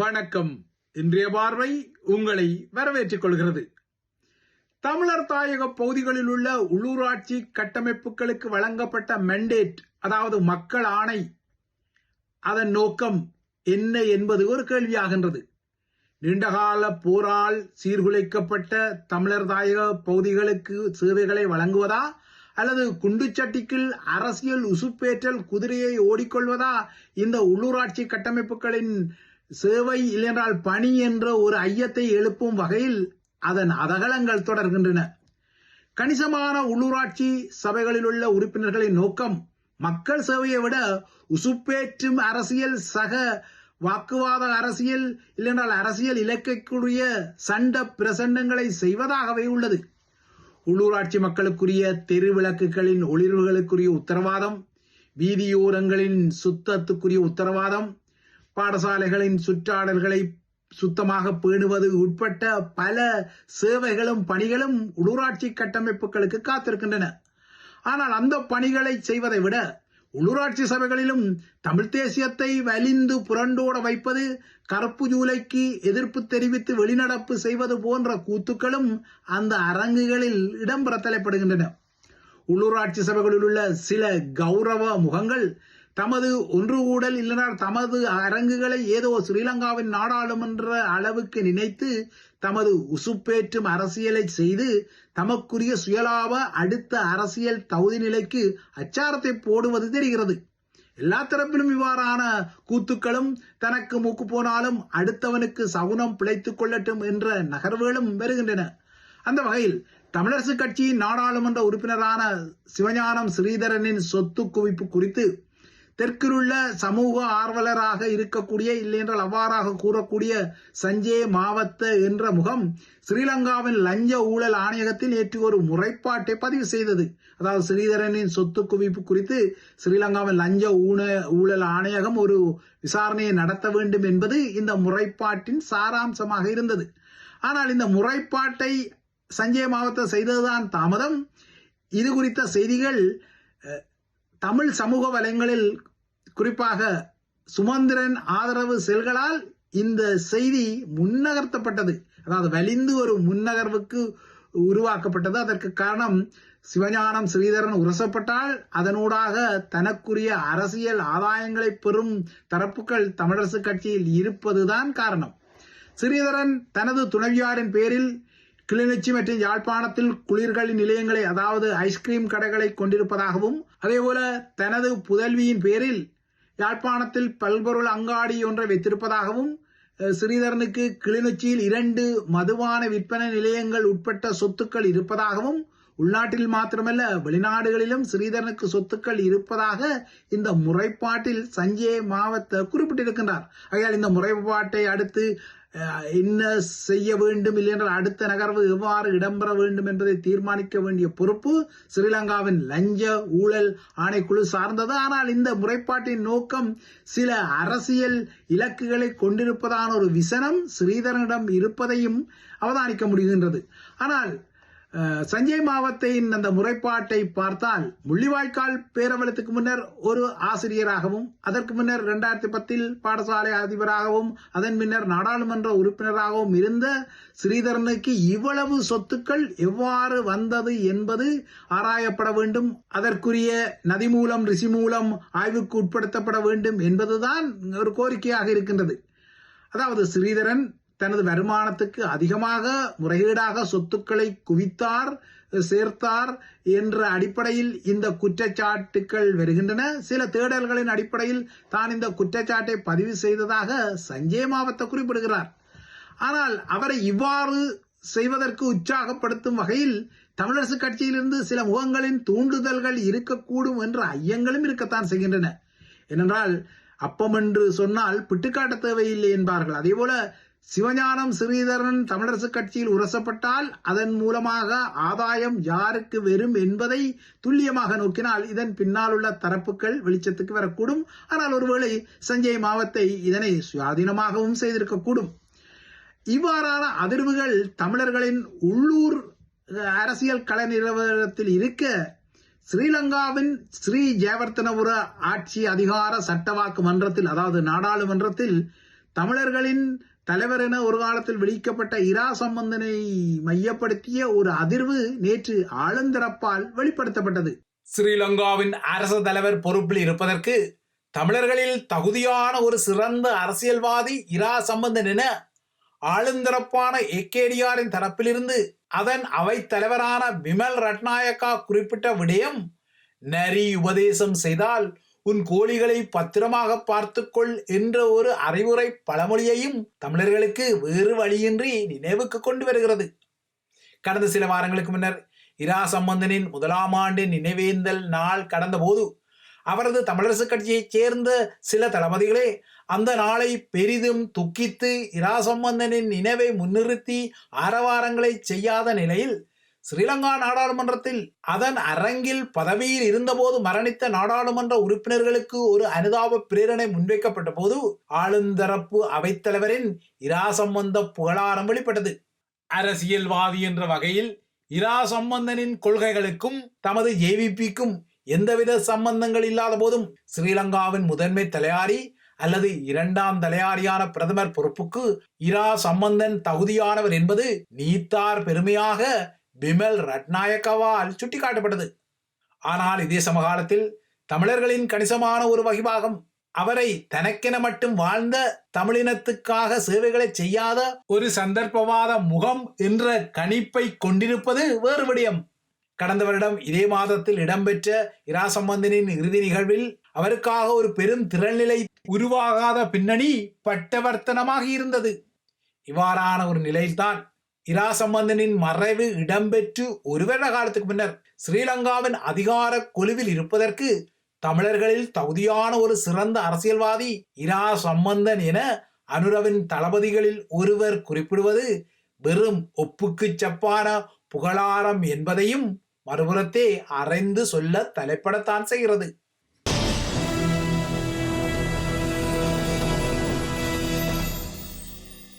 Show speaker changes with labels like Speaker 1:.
Speaker 1: வணக்கம். இன்றைய பார்வை உங்களை வரவேற்றுக் கொள்கிறது. தமிழர் தாயக பகுதிகளில் உள்ள உள்ளூராட்சி கட்டமைப்புகளுக்கு வழங்கப்பட்ட மெண்டேட் அதாவது மக்கள் ஆணை அதன் நோக்கம் என்ன என்பது ஒரு கேள்வியாகின்றது. நீண்டகால போரால் சீர்குலைக்கப்பட்ட தமிழர் தாயக பகுதிகளுக்கு சேவைகளை வழங்குவதா அல்லது குண்டுச்சட்டிக்குள் அரசியல் உசுப்பேற்றல் குதிரையை ஓடிக்கொள்வதா இந்த உள்ளூராட்சி கட்டமைப்புகளின் சேவை இல்லையென்றால் பணி என்ற ஒரு ஐயத்தை எழுப்பும் வகையில் அதன் அதகலங்கள் தொடர்கின்றன. கணிசமான உள்ளூராட்சி சபைகளில் உள்ள உறுப்பினர்களின் நோக்கம் மக்கள் சேவையை விட உசுப்பேற்றும் அரசியல் சக வாக்குவாத அரசியல் இல்லையென்றால் அரசியல் இலக்கைக்குரிய சண்ட பிரசண்டங்களை செய்வதாகவே உள்ளது. உள்ளூராட்சி மக்களுக்குரிய தெரு விளக்குகளின் ஒளிர்வுகளுக்குரிய உத்தரவாதம் வீதியோரங்களின் சுத்தத்துக்குரிய உத்தரவாதம் பாடசாலைகளின் சுற்றாடல்களை சுத்தமாக பேணுவது உட்பட்ட பல சேவைகளும் பணிகளும் உள்ளூராட்சி கட்டமைப்புகளுக்கு காத்திருக்கின்றன. ஆனால் அந்த பணிகளை செய்வதை விட உள்ளூராட்சி சபைகளிலும் தமிழ் தேசியத்தை வலிந்து புரண்டோட வைப்பது கருப்பு ஜூலைக்கு எதிர்ப்பு தெரிவித்து வெளிநடப்பு செய்வது போன்ற கூத்துக்களும் அந்த அரங்குகளில் இடம்பெற தலைப்படுகின்றன. உள்ளூராட்சி சபைகளில் உள்ள சில கௌரவ முகங்கள் தமது ஒன்று கூடல் இல்லைனா தமது அரங்குகளை ஏதோ ஸ்ரீலங்காவின் நாடாளுமன்ற அளவுக்கு நினைத்து தமது உசுப்பேற்றும் அரசியலை செய்து தமக்குரிய சுயலாப அடுத்த அரசியல் தகுதி நிலைக்கு அச்சாரத்தை போடுவது தெரிகிறது. எல்லா தரப்பிலும் இவ்வாறான கூத்துக்களும் தனக்கு மூக்கு போனாலும் அடுத்தவனுக்கு சகுனம் பிழைத்துக் கொள்ளட்டும் என்ற நகர்வுகளும் வருகின்றன. அந்த வகையில் தமிழரசு கட்சியின் நாடாளுமன்ற உறுப்பினரான சிவஞானம் ஸ்ரீதரனின் சொத்து குவிப்பு குறித்து தெற்கிலுள்ள சமூக ஆர்வலராக இருக்கக்கூடிய இல்லையென்றால் அவ்வாறாக கூறக்கூடிய சஞ்சே மாவத்த என்ற முகம் ஸ்ரீலங்காவின் லஞ்ச ஊழல் ஆணையகத்தில் நேற்று ஒரு முறைப்பாட்டை பதிவு செய்தது. அதாவது ஸ்ரீதரனின் சொத்து குவிப்பு குறித்து ஸ்ரீலங்காவின் லஞ்ச ஊன ஊழல் ஆணையகம் ஒரு விசாரணையை நடத்த வேண்டும் என்பது இந்த முறைப்பாட்டின் சாராம்சமாக இருந்தது. ஆனால் இந்த முறைப்பாட்டை சஞ்சய் மாவட்ட செய்ததுதான் தாமதம். இது குறித்த செய்திகள் தமிழ் சமூக வலைங்களில் குறிப்பாக சுமந்திரன் ஆதரவு செல்களால் இந்த செய்தி முன்னகர்த்தப்பட்டது. அதாவது வலிந்து ஒரு முன்னகர்வுக்கு உருவாக்கப்பட்டது. அதற்கு காரணம் சிவஞானம் ஸ்ரீதரன் உரசப்பட்டால் அதனூடாக தனக்குரிய அரசியல் ஆதாயங்களை பெறும் தரப்புகள் தமிழரசு கட்சியில் இருப்பதுதான் காரணம். ஸ்ரீதரன் தனது துணைவியாரின் பேரில் கிளிநொச்சி மற்றும் யாழ்ப்பாணத்தில் குளிர்களின் நிலையங்களை அதாவது ஐஸ்கிரீம் கடைகளை கொண்டிருப்பதாகவும் அதேபோல தனது புதல்வியின் பேரில் யாழ்ப்பாணத்தில் பல்பொருள் அங்காடி ஒன்றை வைத்திருப்பதாகவும் ஸ்ரீதரனுக்கு கிளிநொச்சியில் இரண்டு மதுபான விற்பனை நிலையங்கள் உட்பட்ட சொத்துக்கள் இருப்பதாகவும் உள்நாட்டில் மாத்திரமல்ல வெளிநாடுகளிலும் ஸ்ரீதரனுக்கு சொத்துக்கள் இருப்பதாக இந்த முறைப்பாட்டில் சஞ்சய் மாவத்த குறிப்பிட்டிருக்கின்றார். ஆகையால் இந்த முறைப்பாட்டை அடுத்து என்ன செய்ய வேண்டும் இல்லையென்றால் அடுத்த நகர்வு எவ்வாறு இடம்பெற வேண்டும் என்பதை தீர்மானிக்க வேண்டிய பொறுப்பு ஸ்ரீலங்காவின் லஞ்ச ஊழல் ஆணைக்குழு சார்ந்தது. ஆனால் இந்த முறைப்பாட்டின் நோக்கம் சில அரசியல் இலக்குகளை கொண்டிருப்பதான ஒரு விசனம் ஸ்ரீதரனிடம் இருப்பதையும் அவதானிக்க முடிகின்றது. ஆனால் சஞ்சய் மாவத்தையின் அந்த முறைப்பாட்டை பார்த்தால் முள்ளிவாய்க்கால் பேரவலத்துக்கு முன்னர் ஒரு ஆசிரியராகவும் அதற்கு முன்னர் இரண்டாயிரத்தி பத்தில் பாடசாலை அதிபராகவும் அதன் பின்னர் நாடாளுமன்ற உறுப்பினராகவும் இருந்த ஸ்ரீதரனுக்கு இவ்வளவு சொத்துக்கள் எவ்வாறு வந்தது என்பது ஆராயப்பட வேண்டும். அதற்குரிய நதி மூலம் ரிஷி மூலம் ஆய்வுக்கு உட்படுத்தப்பட வேண்டும் என்பதுதான் ஒரு கோரிக்கையாக இருக்கின்றது. அதாவது ஸ்ரீதரன் தனது வருமானத்துக்கு அதிகமாக முறைகேடாக சொத்துக்களை குவித்தார் சேர்த்தார் என்ற அடிப்படையில் இந்த குற்றச்சாட்டுகள் வருகின்றன. சில தேடல்களின் அடிப்படையில் தான் இந்த குற்றச்சாட்டை பதிவு செய்ததாக சஞ்சய் மாவத்த குறிப்பிடுகிறார். ஆனால் அவரை இவ்வாறு செய்வதற்கு உற்சாகப்படுத்தும் வகையில் தமிழரசு கட்சியிலிருந்து சில முகங்களின் தூண்டுதல்கள் இருக்கக்கூடும் என்ற ஐயங்களும் இருக்கத்தான் செய்கின்றன. ஏனென்றால் அப்பம் என்று சொன்னால் பிட்டுக்காட்ட தேவையில்லை என்பார்கள். அதே போல சிவஞானம் ஸ்ரீதரன் தமிழரசு கட்சியில் உரசப்பட்டால் அதன் மூலமாக ஆதாயம் யாருக்கு வரும் என்பதை துல்லியமாக நோக்கினால் இதன் பின்னால் உள்ள தரப்புகள் வெளிச்சத்துக்கு வரக்கூடும். ஆனால் ஒருவேளை சஞ்சய் மாவத்தை இதனை சுயாதீனமாகவும் செய்திருக்கக்கூடும். இவ்வாறான அதிர்வுகள் தமிழர்களின் உள்ளூர் அரசியல் கள நிறுவனத்தில் இருக்க ஸ்ரீலங்காவின் ஸ்ரீ ஜெயவர்த்தனபுர ஆட்சி அதிகார சட்டவாக்கு மன்றத்தில் அதாவது நாடாளுமன்றத்தில் தமிழர்களின் தலைவர் என ஒரு காலத்தில் வெளியிக்கப்பட்ட இரா சம்பந்தனை மையப்படுத்திய ஒரு அதிர்வு நேற்று ஆளுந்தரப்பால் வெளிப்படுத்தப்பட்டது. ஸ்ரீலங்காவின் அரசு தலைவர் பொறுப்பில் இருப்பதற்கு தமிழர்களில் தகுதியான ஒரு சிறந்த அரசியல்வாதி இரா சம்பந்தன் என ஆளுந்தரப்பான ஏகேடிஆரின் தரப்பிலிருந்து அதன் அவை தலைவரான விமல் ரட்நாயக்கா குறிப்பிட்ட விடயம் நரி உபதேசம் செய்தால் உன் கோழிகளை பத்திரமாக பார்த்துக்கொள் என்ற ஒரு அறிவுரை பழமொழியையும் தமிழர்களுக்கு வேறு வழியின்றி நினைவுக்கு கொண்டு வருகிறது. கடந்த சில வாரங்களுக்கு முன்னர் இரா சம்பந்தனின் முதலாம் ஆண்டு நினைவேந்தல் நாள் கடந்தபோது அவரது தமிழரசு கட்சியைச் சேர்ந்த சில தளபதிகளே அந்த நாளை பெரிதும் துக்கித்து இரா சம்பந்தனின் நினைவை முன்னிறுத்தி ஆரவாரங்களை செய்யாத நிலையில் ஸ்ரீலங்கா நாடாளுமன்றத்தில் அதன் அரங்கில் பதவியில் இருந்தபோது மரணித்த நாடாளுமன்ற உறுப்பினர்களுக்கு ஒரு அனுதாப பிரேரணை முன்வைக்கப்பட்ட போது ஆளுந்தரப்பு அவைத்தலைவரின் இரா சம்பந்த புகழாரம் வெளிப்பட்டது. அரசியல்வாதி என்ற வகையில் இரா சம்பந்தனின் கொள்கைகளுக்கும் தமது ஏவிபிக்கும் எந்தவித சம்பந்தங்கள் இல்லாத போதும் ஸ்ரீலங்காவின் முதன்மை தலையாரி அல்லது இரண்டாம் தலையாரியான பிரதமர் பொறுப்புக்கு இரா சம்பந்தன் தகுதியானவர் என்பது நீத்தார் பெருமையாக பிமல் ரட்நாயக்கவால் சுட்டிக்காட்டப்பட்டது. ஆனால் இதே சமகாலத்தில் தமிழர்களின் கணிசமான ஒரு வகிபாகம் அவரை தனக்கென மட்டும் வாழ்ந்த தமிழினத்துக்காக சேவைகளை செய்யாத ஒரு சந்தர்ப்பவாத முகம் என்ற கணிப்பை கொண்டிருப்பது வேறு விடயம். கடந்த வருடம் இதே மாதத்தில் இடம்பெற்ற இரா சம்பந்தனின் இறுதி நிகழ்வில் அவருக்காக ஒரு பெரும் திறநிலை உருவாகாத பின்னணி பட்டவர்த்தனமாக இருந்தது. இவ்வாறான ஒரு நிலையில்தான் இரா சம்பந்தனின் மறைவு இடம்பெற்று ஒரு வருட காலத்துக்கு பின்னர் ஸ்ரீலங்காவின் அதிகார குழுவில் இருப்பதற்கு தமிழர்களில் தகுதியான ஒரு சிறந்த அரசியல்வாதி இரா சம்பந்தன் என அனுரவின் தளபதிகளில் ஒருவர் குறிப்பிடுவது வெறும் ஒப்புக்குச் சப்பான புகழாரம் என்பதையும் மறுபுறத்தே அறைந்து சொல்ல தலைப்படத்தான் செய்கிறது.